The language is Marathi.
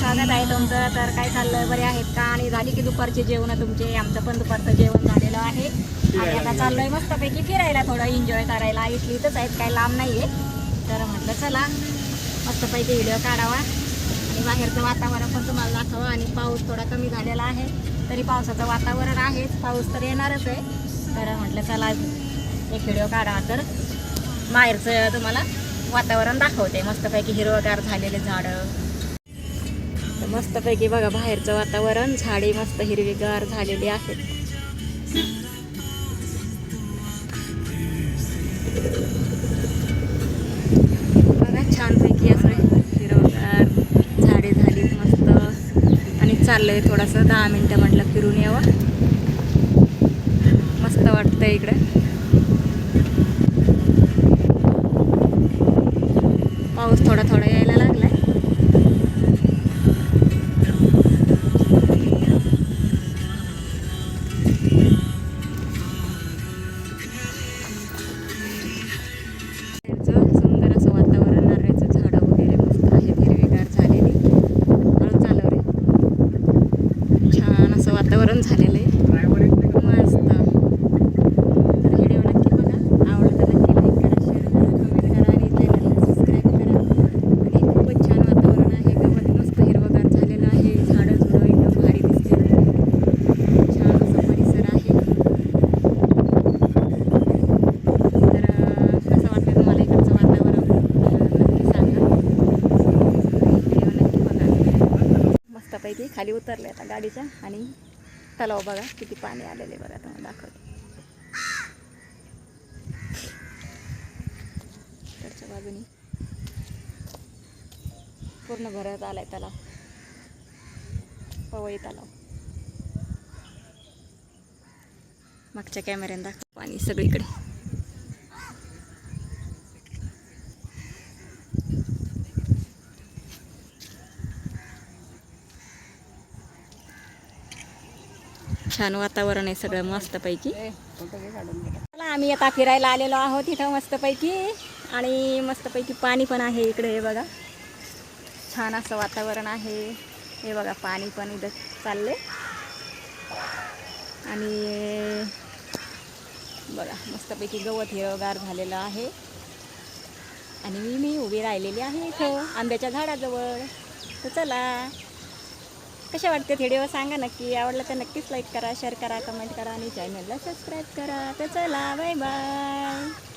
स्वागत आहे तुमचं. तर काय चाललं बरे आहेत का? आणि झाली की दुपारचे जेवण तुमचे? आमचं पण दुपारचं जेवण झालेलं आहे. आणि आता चाललोय मस्तपैकी फिरायला थोडं एन्जॉय करायला. इथली इथंच आहेत काही लांब नाही आहे तर म्हटलं चला मस्तपैकी व्हिडिओ काढावा. आणि बाहेरचं वातावरण पण तुम्हाला दाखवा. आणि पाऊस थोडा कमी झालेला आहे. तरी पावसाचं वातावरण आहेच पाऊस तर येणारच आहे. तर म्हटलं चला एक व्हिडिओ काढावा. तर बाहेरचं तुम्हाला वातावरण दाखवते. मस्तपैकी हिरवगार झालेले झाडं. मस्तपैकी बघा बाहेरचं वातावरण झाडे मस्त हिरवीगार झालेली आहेत. बघा छानपैकी असं हिरवगार झाडे झाली मस्त. आणि चाललंय थोडंसं दहा मिनटं म्हटलं फिरून यावं. मस्त वाटतं इकडं. पाऊस थोडा थोडा वातावरण झालेलं आहे. मस्त. तर व्हिडिओ नक्की बघा. आवडलं तर नक्की लाईक करा शेअर करा कमेंट करा आणि चॅनलला सबस्क्राईब करा. आणि खूपच छान वातावरण आहे. गवत मस्त हिरवगार झालेलं आहे. झाडं झुडं एकदम भारी दिसते. छान असं परिसर आहे. तर कसं वाटतं तुम्हाला इकडचं वातावरण? नक्की सांगा. व्हिडिओ नक्की बघा. मस्तपैकी खाली उतरले आता गाडीच्या आणि तलाव बघा किती पाणी आलेले बघा तुम्हाला दाखवते. इकडच्या बाजूनी. पूर्ण भरत आलाय तलाव. पवई तलाव. मागच्या कॅमेऱ्याने दाखव पाणी सगळीकडे. छान वातावरण आहे सगळं मस्तपैकी. चला आम्ही आता फिरायला आलेलो आहोत इथं मस्तपैकी. आणि मस्तपैकी पाणी पण आहे इकडे हे बघा. छान असं वातावरण आहे. हे बघा पाणी पण इथं चालले आणि बघा मस्तपैकी गवत हिरवगार झालेलं आहे. आणि मी मी उभी राहिलेली आहे इथं आंब्याच्या झाडाजवळ. तर चला. कशा वाटते व्हिडिओ सांगा नक्की. आवडला तर नक्कीच लाईक करा शेअर करा कमेंट करा आणि चॅनलला सबस्क्राईब करा. तर चला बाय बाय